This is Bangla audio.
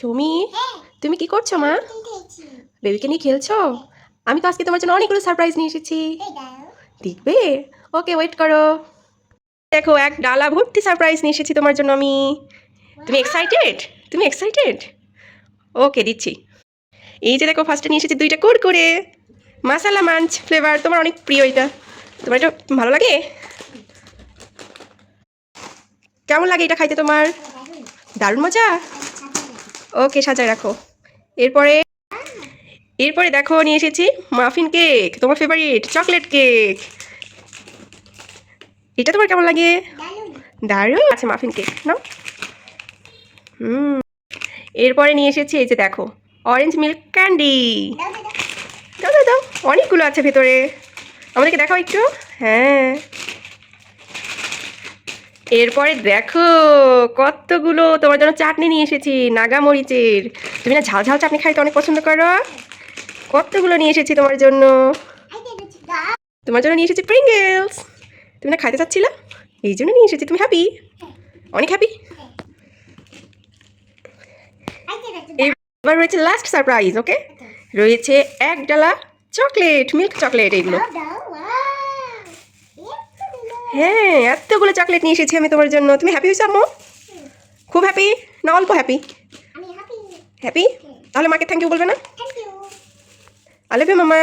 সৌমি, তুমি কি করছ, মা? বেবিকে নিয়ে খেলছো? আমি তো আজকে তোমার জন্য অনেকগুলো সারপ্রাইজ নিয়ে এসেছি। দেখবে? ওকে ওয়েট করো। দেখো, এক ডালা ভর্তি সারপ্রাইজ নিয়ে এসেছি তোমার জন্য আমি। তুমি এক্সাইটেড তুমি এক্সাইটেড ওকে, দিচ্ছি। এই যে দেখো ফার্স্টে নিয়ে এসেছি দুইটা কোর করে মাসালা মাঞ্চ ফ্লেভার তোমার অনেক প্রিয় এটা। তোমার এটা ভালো লাগে? কেমন লাগে এটা খাইতে তোমার? দারুণ মজা? ওকে, সাজায় রাখো। এরপরে এরপরে দেখো, নিয়ে এসেছি মাফিন কেক তোমার ফেভারিট চকলেট কেক এটা তোমার কেমন লাগে? দারুণ। আছে মাফিন কেক নাও। হুম। এরপরে নিয়ে এসেছি এই যে দেখো অরেঞ্জ মিল্ক ক্যান্ডি দাও দাও দাও। অনেকগুলো আছে ভেতরে। আমাদেরকে দেখাও একটু। হ্যাঁ। এরপরে দেখো কতগুলো তোমার জন্য চাটনি নিয়ে এসেছি নাগা মরিচের তুমি না ঝাল ঝাল চাটনি খাইতে অনেক পছন্দ করো? কতগুলো নিয়ে এসেছি তোমার জন্য? তোমার জন্য নিয়ে এসেছি প্রিঙ্গেলস তুমি না খাইতে চাচ্ছিলা? এই জন্য নিয়ে এসেছি। তুমি হ্যাপি অনেক হ্যাপি এবার রয়েছে লাস্ট সারপ্রাইজ ওকে রয়েছে এক ডালা চকলেট মিল্ক চকলেট এগুলো দাও দাও ওয়াও এত দিলো হ্যাঁ এতগুলো চকলেট নিয়ে এসেছি আমি তোমার জন্য। তুমি হ্যাপি হয়েছো আম্মু? খুব হ্যাপি না অল্প হ্যাপি হ্যাপি তাহলে মাকে থ্যাংক ইউ বলবে না? আই লাভ ইউ মামা